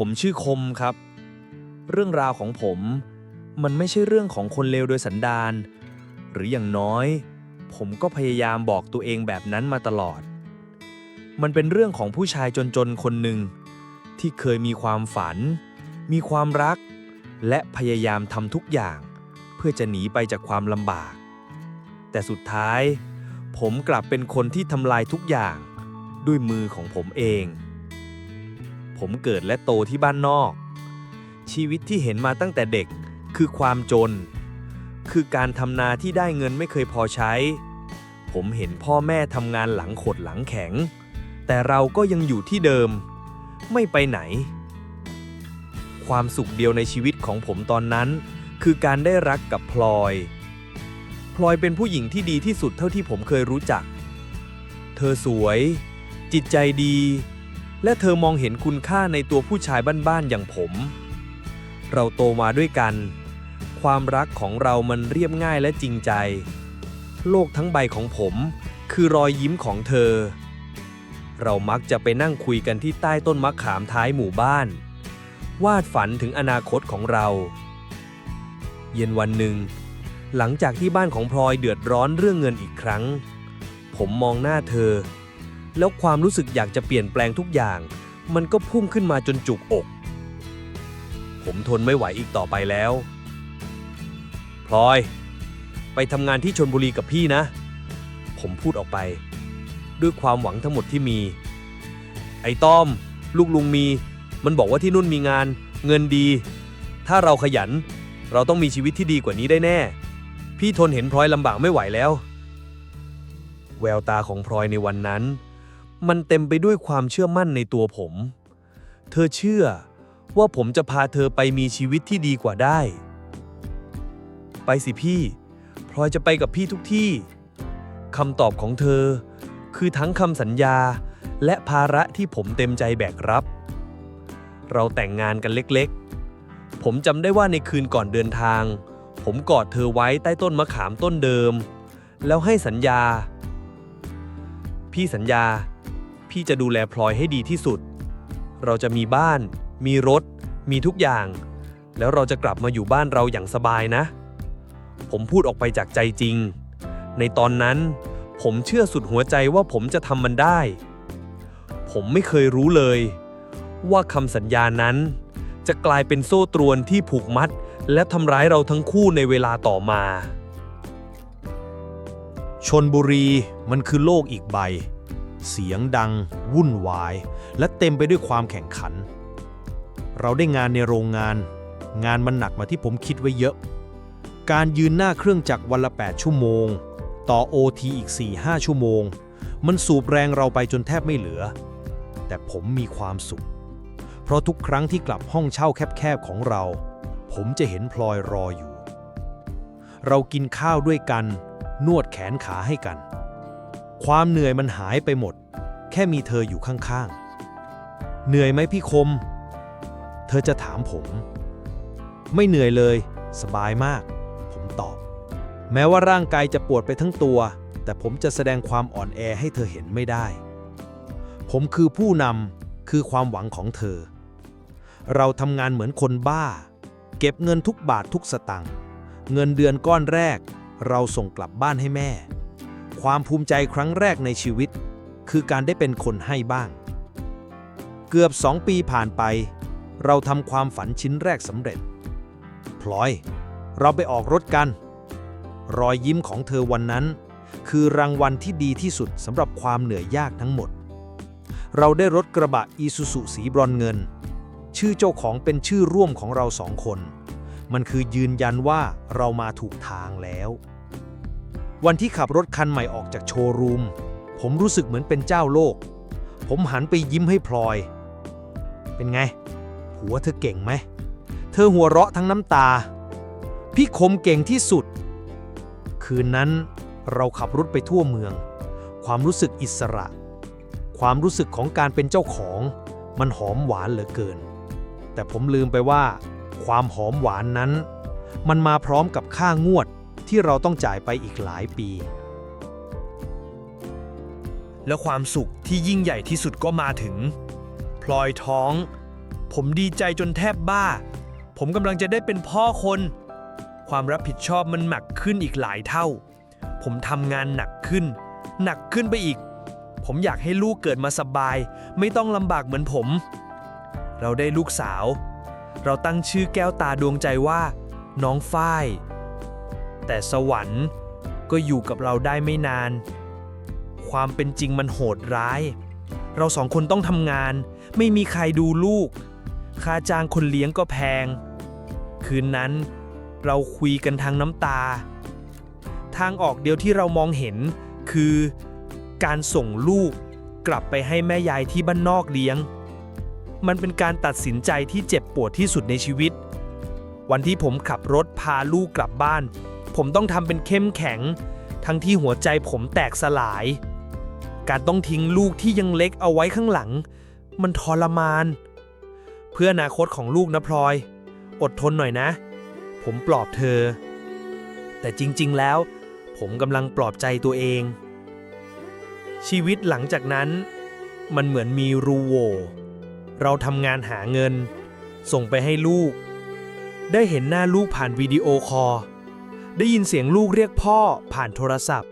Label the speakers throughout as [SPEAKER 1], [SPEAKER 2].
[SPEAKER 1] ผมชื่อคมครับ เรื่องราวของผมมันไม่ใช่เรื่องของคนเลวโดยสันดาน หรืออย่างน้อย ผมก็พยายามบอกตัวเองแบบนั้นมาตลอด มันเป็นเรื่องของผู้ชายจนๆคนหนึ่ง ที่เคยมีความฝัน มีความรัก และพยายามทำทุกอย่าง เพื่อจะหนีไปจากความลำบาก แต่สุดท้าย ผมกลับเป็นคนที่ทำลายทุกอย่างด้วยมือของผมเอง ผมเกิดและโตที่บ้านนอก ชีวิตที่เห็นมาตั้งแต่เด็กคือความจน คือการทำนาที่ได้เงินไม่เคยพอใช้ ผมเห็นพ่อแม่ทำงานหลังขดหลังแข็ง แต่เราก็ยังอยู่ที่เดิม ไม่ไปไหน ความสุขเดียวในชีวิตของผมตอนนั้น คือการได้รักกับพลอย พลอยเป็นผู้หญิงที่ดีที่สุดเท่าที่ผมเคยรู้จัก เธอสวย จิตใจดี และเธอมองเห็นคุณค่าในตัวผู้ชายบ้านๆอย่างผม เราโตมาด้วยกัน ความรักของเรามันเรียบง่ายและจริงใจ โลกทั้งใบของผม คือรอยยิ้มของเธอ เรามักจะไปนั่งคุยกันที่ใต้ต้นมะขามท้ายหมู่บ้าน วาดฝันถึงอนาคตของเรา เย็นวันหนึ่ง หลังจากที่บ้านของพลอยเดือดร้อนเรื่องเงินอีกครั้ง ผมมองหน้าเธอ แล้วความรู้สึกอยากจะเปลี่ยนแปลงทุกอย่าง มันก็พุ่งขึ้นมาจนจุกอก ผมทนไม่ไหวอีกต่อไปแล้วพลอย ไปทำงานที่ชนบุรีกับพี่นะ ผมพูดออกไป ด้วยความหวังทั้งหมดที่มี ไอ้ต้อม ลูกลุงมี มันบอกว่าที่นู่นมีงาน เงินดี ถ้าเราขยัน เราต้องมีชีวิตที่ดีกว่านี้ได้แน่ พี่ทนเห็นพลอยลำบากไม่ไหวแล้ว แววตาของพลอยในวันนั้น มันเต็มไปด้วยความเชื่อมั่นในตัวผม เธอเชื่อว่าผมจะพาเธอไปมีชีวิตที่ดีกว่าได้ ไปสิพี่ พลอยจะไปกับพี่ทุกที่ คำตอบของเธอ คือทั้งคำสัญญาและภาระที่ผมเต็มใจแบกรับ เราแต่งงานกันเล็กๆ ผมจำได้ว่าในคืนก่อนเดินทาง ผมกอดเธอไว้ใต้ต้นมะขามต้นเดิม แล้วให้สัญญา พี่สัญญา พี่จะดูแลพลอยให้ดีที่สุด เราจะมีบ้าน มีรถ มีทุกอย่าง แล้วเราจะกลับมาอยู่บ้านเราอย่างสบายนะ ผมพูดออกไปจากใจจริง ในตอนนั้น ผมเชื่อสุดหัวใจว่าผมจะทำมันได้ ผมไม่เคยรู้เลย ว่าคำสัญญานั้น จะกลายเป็นโซ่ตรวนที่ผูกมัด และทำร้ายเราทั้งคู่ในเวลาต่อมา
[SPEAKER 2] ชนบุรีมันคือโลกอีกใบ เสียงดัง วุ่นวาย และเต็มไปด้วยความแข่งขัน เราได้งานในโรงงาน งานมันหนักมาที่ผมคิดไว้เยอะ การยืนหน้าเครื่องจักรวันละ 8 ชั่วโมง ต่อโอทีอีก 4-5 ชั่วโมง มันสูบแรงเราไปจนแทบไม่เหลือ แต่ผมมีความสุข เพราะทุกครั้งที่กลับห้องเช่าแคบๆของเรา ผมจะเห็นพลอยรออยู่ เรากินข้าวด้วยกัน นวดแขนขาให้กัน ความเหนื่อยมันหายไปหมด แค่มีเธออยู่ข้างๆ เหนื่อยไหมพี่คม เธอจะถามผม ไม่เหนื่อยเลย สบายมาก ผมตอบ แม้ว่าร่างกายจะปวดไปทั้งตัว แต่ผมจะแสดงความอ่อนแอให้เธอเห็นไม่ได้ ผมคือผู้นำคือความหวังของเธอ เราทำงานเหมือนคนบ้า เก็บเงินทุกบาททุกสตังค์เงินเดือนก้อนแรก เราส่งกลับบ้านให้แม่ ความภูมิใจครั้งแรกในชีวิต คือการได้เป็นคนให้บ้าง เกือบสองปีผ่านไป เราทำความฝันชิ้นแรกสำเร็จ พลอย เราไปออกรถกัน รอยยิ้มของเธอวันนั้น คือรางวัลที่ดีที่สุดสำหรับความเหนื่อยยากทั้งหมด เราได้รถกระบะอีซูซุสีบรอนเงิน ชื่อเจ้าของเป็นชื่อร่วมของเราสองคน มันคือยืนยันว่าเรามาถูกทางแล้ว วันที่ขับรถคันใหม่ออกจากโชว์รูม ผมรู้สึกเหมือนเป็นเจ้าโลก ผมหันไปยิ้มให้พลอย เป็นไง หัวเธอเก่งไหม เธอหัวเราะทั้งน้ำตา พี่คมเก่งที่สุด คืนนั้นเราขับรถไปทั่วเมือง ความรู้สึกอิสระ ความรู้สึกของการเป็นเจ้าของ มันหอมหวานเหลือเกิน แต่ผมลืมไปว่า ความหอมหวานนั้น มันมาพร้อมกับค่างวด ที่เราต้องจ่ายไปอีกหลายปี
[SPEAKER 1] แล้วความสุขที่ยิ่งใหญ่ที่สุดก็มาถึง พลอยท้อง ผมดีใจจนแทบบ้า ผมกำลังจะได้เป็นพ่อคน ความรับผิดชอบมันหนักขึ้นอีกหลายเท่า ผมทำงานหนักขึ้น หนักขึ้นไปอีก ผมอยากให้ลูกเกิดมาสบาย ไม่ต้องลำบากเหมือนผม เราได้ลูกสาว เราตั้งชื่อแก้วตาดวงใจว่า น้องฝ้าย แต่สวรรค์ก็อยู่กับเราได้ไม่นาน ความเป็นจริงมันโหดร้าย เราสองคนต้องทำงาน ไม่มีใครดูลูก ค่าจ้างคนเลี้ยงก็แพง คืนนั้นเราคุยกันทางน้ำตา ทางออกเดียวที่เรามองเห็นคือการส่งลูกกลับไปให้แม่ยายที่บ้านนอกเลี้ยง มันเป็นการตัดสินใจที่เจ็บปวดที่สุดในชีวิต วันที่ผมขับรถพาลูกกลับบ้าน ผมต้องทำเป็นเข้มแข็ง ทั้งที่หัวใจผมแตกสลาย การต้องทิ้งลูกที่ยังเล็กเอาไว้ข้างหลัง มันทรมาน เพื่ออนาคตของลูกนะพลอย อดทนหน่อยนะ ผมปลอบเธอ แต่จริงๆแล้ว ผมกำลังปลอบใจตัวเอง ชีวิตหลังจากนั้น มันเหมือนมีรูโว่เราทำงานหาเงิน ส่งไปให้ลูก ได้เห็นหน้าลูกผ่านวิดีโอคอล ได้ยินเสียงลูกเรียกพ่อผ่านโทรศัพท์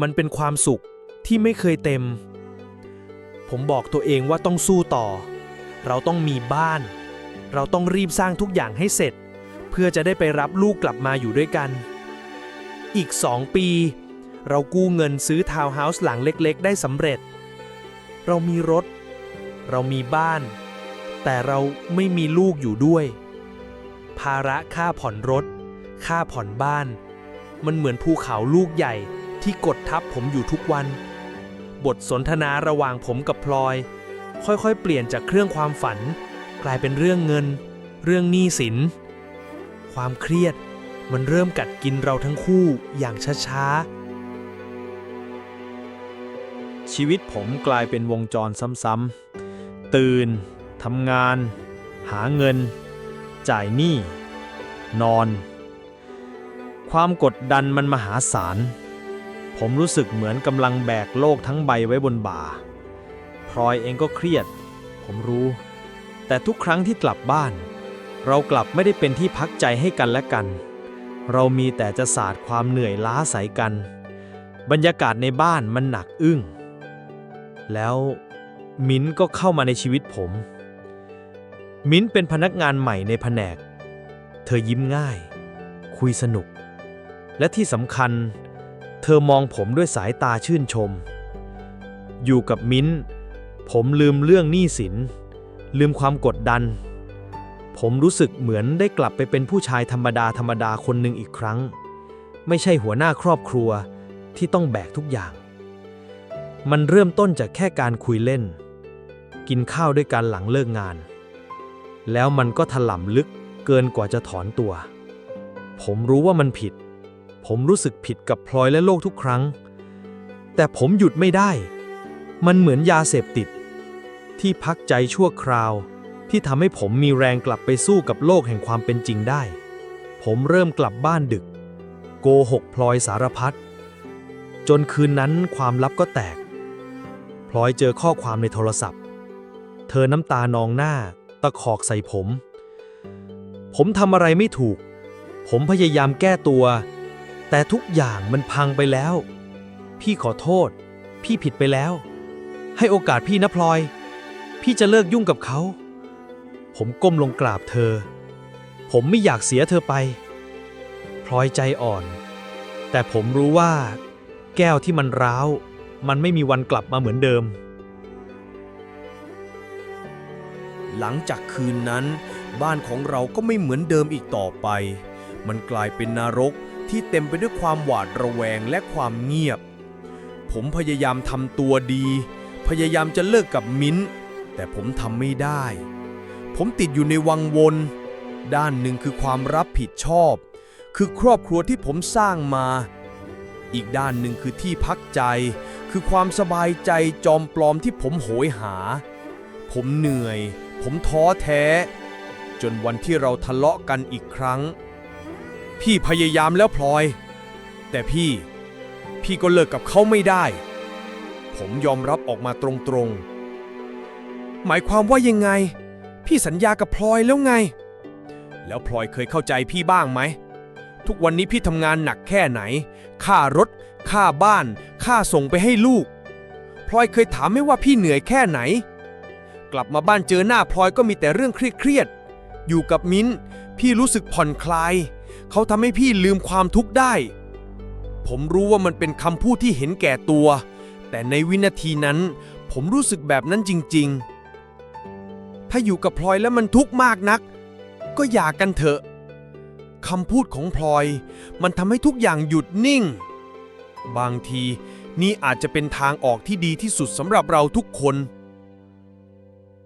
[SPEAKER 1] มันเป็นความสุขที่ไม่เคยเต็ม ผมบอกตัวเองว่าต้องสู้ต่อ เราต้องมีบ้าน เราต้องรีบสร้างทุกอย่างให้เสร็จ เพื่อจะได้ไปรับลูกกลับมาอยู่ด้วยกัน อีกสองปี เรากู้เงินซื้อทาวน์เฮาส์หลังเล็กๆ ได้สำเร็จ เรามีรถ เรามีบ้าน แต่เราไม่มีลูกอยู่ด้วย ภาระค่าผ่อนรถ ค่าผ่อนบ้าน มันเหมือนภูเขาลูกใหญ่ที่กดทับผมอยู่ทุกวัน บทสนทนาระหว่างผมกับพลอย ค่อยๆ เปลี่ยนจากเครื่องความฝัน กลายเป็นเรื่องเงิน เรื่องหนี้สิน ความเครียดมันเริ่มกัดกินเราทั้งคู่อย่างช้าๆ ชีวิตผมกลายเป็นวงจรซ้ำๆ ตื่น ทำงาน หาเงิน จ่ายหนี้ นอน ความกดดันมันมหาศาล ผมรู้สึกเหมือนกำลังแบกโลกทั้งใบไว้บนบ่า พลอยเองก็เครียด ผมรู้ แต่ทุกครั้งที่กลับบ้าน เรากลับไม่ได้เป็นที่พักใจให้กันและกัน เรามีแต่จะสาดความเหนื่อยล้าใส่กัน บรรยากาศในบ้านมันหนักอึ้ง แล้วมิ้นก็เข้ามาในชีวิตผม มิ้นเป็นพนักงานใหม่ในแผนก เธอยิ้มง่าย คุยสนุก และที่สำคัญ เธอมองผมด้วยสายตาชื่นชม อยู่กับมิ้น ผมลืมเรื่องหนี้สิน ลืมความกดดัน ผมรู้สึกเหมือนได้กลับไปเป็นผู้ชายธรรมดาธรรมดาคนหนึ่งอีกครั้ง ไม่ใช่หัวหน้าครอบครัวที่ต้องแบกทุกอย่าง มันเริ่มต้นจากแค่การคุยเล่น กินข้าวด้วยกันหลังเลิกงาน แล้วมันก็ถล่ำลึกเกินกว่าจะถอนตัว ผมรู้ว่ามันผิด ผมรู้สึกผิดกับพลอยและโลกทุกครั้ง แต่ผมหยุดไม่ได้ มันเหมือนยาเสพติด ที่พักใจชั่วคราว ที่ทำให้ผมมีแรงกลับไปสู้กับโลกแห่งความเป็นจริงได้ ผมเริ่มกลับบ้านดึก โกหกพลอยสารพัดจนคืนนั้นความลับก็แตก พลอยเจอข้อความในโทรศัพท์ เธอน้ำตานองหน้า ตะขอกใส่ผม ผมทำอะไรไม่ถูก ผมพยายามแก้ตัว แต่ทุกอย่างมันพังไปแล้ว พี่ขอโทษ พี่ผิดไปแล้ว ให้โอกาสพี่นะพลอย พี่จะเลิกยุ่งกับเขา ผมก้มลงกราบเธอ ผมไม่อยากเสียเธอไป พลอยใจอ่อน แต่ผมรู้ว่า แก้วที่มันร้าว มันไม่มีวันกลับมาเหมือนเดิม
[SPEAKER 3] หลังจากคืนนั้น บ้านของเราก็ไม่เหมือนเดิมอีกต่อไป มันกลายเป็นนรก ที่เต็มไปด้วยความหวาดระแวงและความเงียบ ผมพยายามทำตัวดี พยายามจะเลิกกับมิ้น แต่ผมทำไม่ได้ ผมติดอยู่ในวังวน ด้านหนึ่งคือความรับผิดชอบ คือครอบครัวที่ผมสร้างมา อีกด้านหนึ่งคือที่พักใจ คือความสบายใจจอมปลอมที่ผมโหยหา ผมเหนื่อย ผมท้อแท้ จนวันที่เราทะเลาะกันอีกครั้ง พี่พยายามแล้วพลอย แต่พี่ พี่ก็เลิกกับเขาไม่ได้ ผมยอมรับออกมาตรงๆ หมายความว่ายังไง
[SPEAKER 4] พี่สัญญากับพลอยแล้วไง แล้วพลอยเคยเข้าใจพี่บ้างไหม ทุกวันนี้พี่ทำงานหนักแค่ไหน ค่ารถ ค่าบ้าน ค่าส่งไปให้ลูก พลอยเคยถามไหมว่าพี่เหนื่อยแค่ไหน กลับมาบ้านเจอหน้าพลอยก็มีแต่เรื่องเครียดๆ อยู่กับมิ้น พี่รู้สึกผ่อนคลาย เขาทำให้พี่ลืมความทุกข์ได้ ผมรู้ว่ามันเป็นคำพูดที่เห็นแก่ตัว แต่ในวินาทีนั้น ผมรู้สึกแบบนั้นจริง ๆ ถ้าอยู่กับพลอยแล้วมันทุกข์มากนัก ก็อย่ากันเถอะคำพูดของพลอย มันทำให้ทุกอย่างหยุดนิ่ง บางทีนี่อาจจะเป็นทางออกที่ดีที่สุดสำหรับเราทุกคน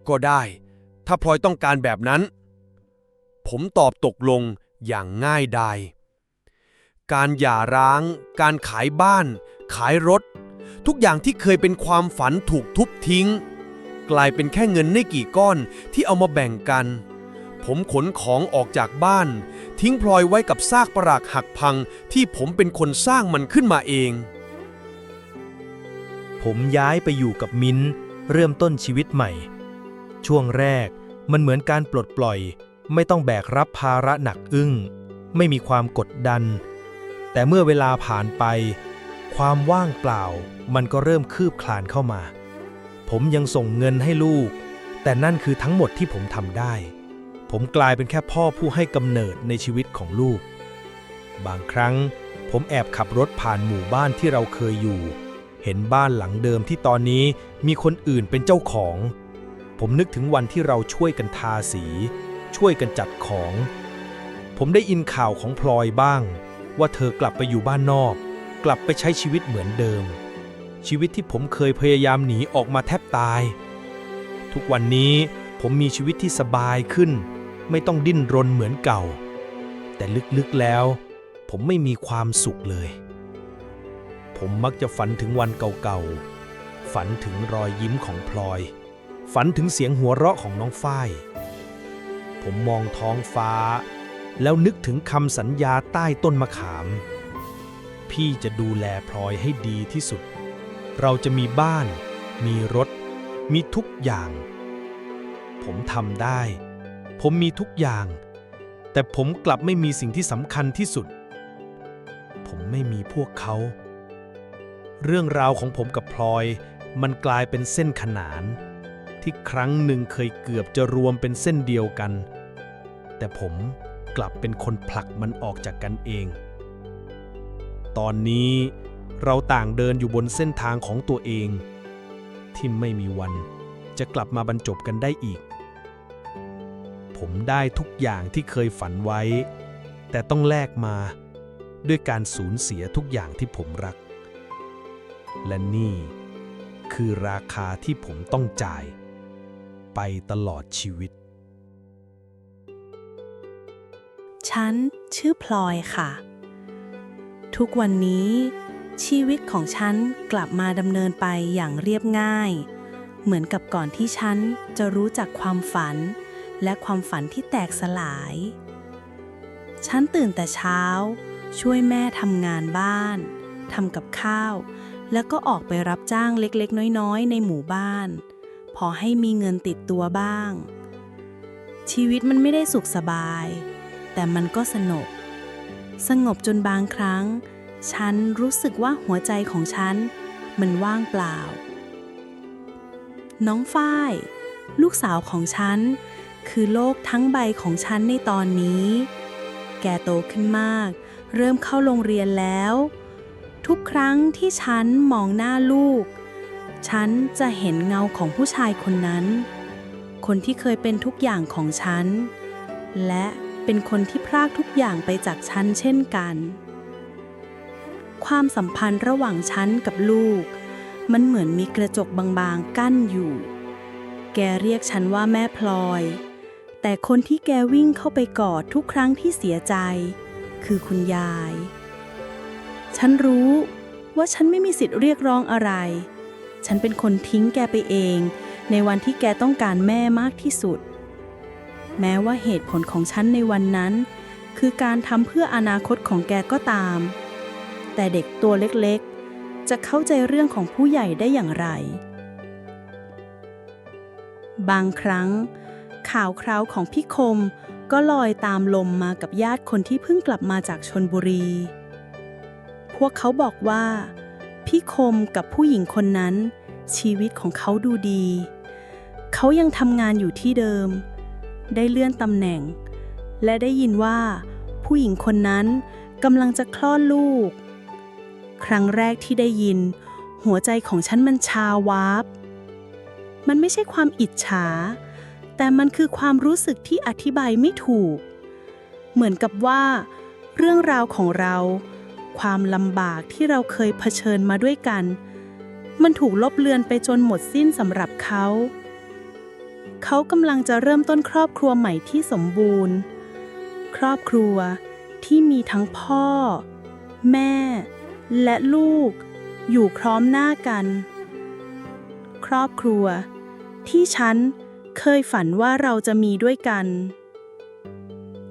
[SPEAKER 4] ก็ได้ ถ้าพลอยต้องการแบบนั้น ผมตอบตกลง อย่างง่ายดาย การหย่าร้าง การขายบ้าน ขายรถ ทุกอย่างที่เคยเป็นความฝันถูกทุบทิ้ง กลายเป็นแค่เงินไม่กี่ก้อนที่เอามาแบ่งกัน ผมขนของออกจากบ้าน ทิ้งพลอยไว้กับซากปรักหักพังที่ผมเป็นคนสร้างมันขึ้นมาเอง
[SPEAKER 1] ผมย้ายไปอยู่กับมิ้นเริ่มต้นชีวิตใหม่ ช่วงแรกมันเหมือนการปลดปล่อย ไม่ต้องแบกรับภาระหนักอึ้ง ไม่มีความกดดัน แต่เมื่อเวลาผ่านไป ความว่างเปล่ามันก็เริ่มคืบคลานเข้ามา ผมยังส่งเงินให้ลูก แต่นั่นคือทั้งหมดที่ผมทำได้ ผมกลายเป็นแค่พ่อผู้ให้กำเนิดในชีวิตของลูก บางครั้งผมแอบขับรถผ่านหมู่บ้านที่เราเคยอยู่ เห็นบ้านหลังเดิมที่ตอนนี้มีคนอื่นเป็นเจ้าของ ผมนึกถึงวันที่เราช่วยกันทาสี ช่วยกันจัดของ ผมได้ยินข่าวของพลอยบ้าง ว่าเธอกลับไปอยู่บ้านนอก กลับไปใช้ชีวิตเหมือนเดิม ชีวิตที่ผมเคยพยายามหนีออกมาแทบตาย ทุกวันนี้ผมมีชีวิตที่สบายขึ้น ไม่ต้องดิ้นรนเหมือนเก่า แต่ลึกๆแล้ว ผมไม่มีความสุขเลย ผมมักจะฝันถึงวันเก่าๆฝันถึงรอยยิ้มของพลอย ฝันถึงเสียงหัวเราะของน้องฝ้าย ผมมองท้องฟ้า แล้วนึกถึงคำสัญญาใต้ต้นมะขาม พี่จะดูแลพลอยให้ดีที่สุด เราจะมีบ้าน มีรถ มีทุกอย่าง ผมทำได้ ผมมีทุกอย่าง แต่ผมกลับไม่มีสิ่งที่สำคัญที่สุด ผมไม่มีพวกเขา เรื่องราวของผมกับพลอย มันกลายเป็นเส้นขนาน ที่ครั้งหนึ่งเคยเกือบจะรวมเป็นเส้นเดียวกัน แต่ผมกลับเป็นคนผลักมันออกจากกันเอง ตอนนี้เราต่างเดินอยู่บนเส้นทางของตัวเอง ที่ไม่มีวันจะกลับมาบรรจบกันได้อีก ผมได้ทุกอย่างที่เคยฝันไว้ แต่ต้องแลกมาด้วยการสูญเสียทุกอย่างที่ผมรัก และนี่คือราคาที่ผมต้องจ่าย ไปตลอดชีวิต
[SPEAKER 5] ฉันชื่อพลอยค่ะ ทุกวันนี้ ชีวิตของฉันกลับมาดำเนินไปอย่างเรียบง่าย เหมือนกับก่อนที่ฉันจะรู้จักความฝัน และความฝันที่แตกสลาย ฉันตื่นแต่เช้า ช่วยแม่ทำงานบ้านทำกับข้าว แล้วก็ออกไปรับจ้างเล็กๆ น้อยๆ ในหมู่บ้าน พอให้มีเงินติดตัวบ้าง ชีวิตมันไม่ได้สุขสบาย แต่มันก็สนุก สงบจนบางครั้ง ฉันรู้สึกว่าหัวใจของฉัน มันว่างเปล่า น้องฝ้าย ลูกสาวของฉัน คือโลกทั้งใบของฉันในตอนนี้ แกโตขึ้นมาก เริ่มเข้าโรงเรียนแล้ว ทุกครั้งที่ฉันมองหน้าลูก ฉันจะเห็นเงาของผู้ชายคนนั้น คนที่เคยเป็นทุกอย่างของฉัน และเป็นคนที่พรากทุกอย่างไปจากฉันเช่นกัน ความสัมพันธ์ระหว่างฉันกับลูก มันเหมือนมีกระจกบางๆกั้นอยู่ แกเรียกฉันว่าแม่พลอย แต่คนที่แกวิ่งเข้าไปกอดทุกครั้งที่เสียใจ คือคุณยาย ฉันรู้ว่าฉันไม่มีสิทธิ์เรียกร้องอะไร ฉันเป็นคนทิ้งแกไปเอง ในวันที่แกต้องการแม่มากที่สุด แม้ว่าเหตุผลของฉันในวันนั้น คือการทำเพื่ออนาคตของแกก็ตาม แต่เด็กตัวเล็กๆ จะเข้าใจเรื่องของผู้ใหญ่ได้อย่างไร บางครั้ง ข่าวคราวของพี่คมก็ลอยตามลมมากับญาติคนที่เพิ่งกลับมาจากชนบุรี พวกเขาบอกว่า พี่คมกับผู้หญิงคนนั้น ชีวิตของเขาดูดี เขายังทำงานอยู่ที่เดิม ได้เลื่อนตำแหน่ง และได้ยินว่า ผู้หญิงคนนั้นกำลังจะคลอดลูก ครั้งแรกที่ได้ยิน หัวใจของฉันมันชาวาบมันไม่ใช่ความอิจฉา แต่มันคือความรู้สึกที่อธิบายไม่ถูก เหมือนกับว่า เรื่องราวของเรา ความลำบากที่เราเคยเผชิญมาด้วยกัน มันถูกลบเลือนไปจนหมดสิ้นสำหรับเขา เขากำลังจะเริ่มต้นครอบครัวใหม่ที่สมบูรณ์ ครอบครัวที่มีทั้งพ่อ แม่ และลูก อยู่พร้อมหน้ากัน ครอบครัว ที่ฉันเคยฝันว่าเราจะมีด้วยกัน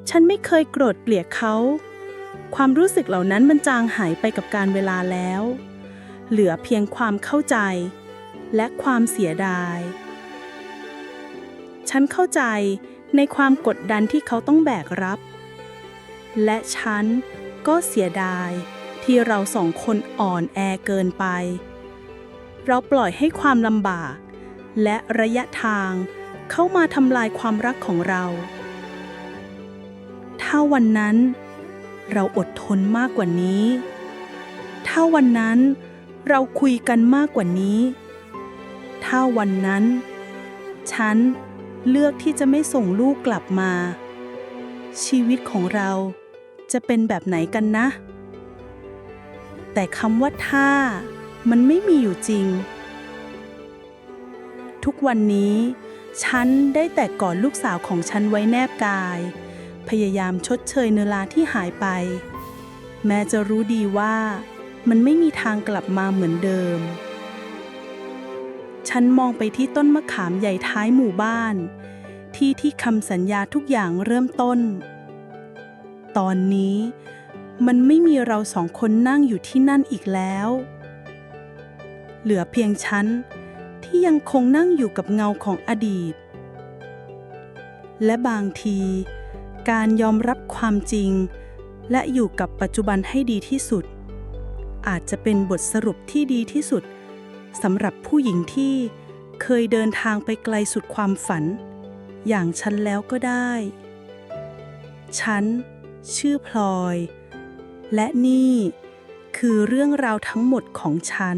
[SPEAKER 5] ฉันไม่เคยโกรธเกลียดเขา ความรู้สึกเหล่านั้นมันจางหายไปกับการเวลาแล้ว เหลือเพียงความเข้าใจ และความเสียดาย ฉันเข้าใจในความกดดันที่เขาต้องแบกรับ และฉันก็เสียดายที่เราสองคนอ่อนแอเกินไป เราปล่อยให้ความลำบาก และระยะทางเข้ามาทำลายความรักของเรา ถ้าวันนั้น เราอดทนมากกว่านี้ ถ้าวันนั้นเราคุยกันมากกว่านี้ ถ้าวันนั้น ฉันเลือกที่จะไม่ส่งลูกกลับมา ชีวิตของเราจะเป็นแบบไหนกันนะ แต่คำว่าถ้ามันไม่มีอยู่จริง ทุกวันนี้ ฉันได้แต่กอดลูกสาวของฉันไว้แนบกาย พยายามชดเชยเนลาที่หายไป แม้จะรู้ดีว่ามันไม่มีทางกลับมาเหมือนเดิม ฉันมองไปที่ต้นมะขามใหญ่ท้ายหมู่บ้าน ที่ที่คำสัญญาทุกอย่างเริ่มต้น ตอนนี้มันไม่มีเราสองคนนั่งอยู่ที่นั่นอีกแล้ว เหลือเพียงฉันที่ยังคงนั่งอยู่กับเงาของอดีต และบางที การยอมรับความจริง และอยู่กับปัจจุบันให้ดีที่สุด อาจจะเป็นบทสรุปที่ดีที่สุดสำหรับผู้หญิงที่เคยเดินทางไปไกลสุดความฝัน อย่างฉันแล้วก็ได้ ฉัน ชื่อพลอย และนี่คือเรื่องราวทั้งหมดของฉัน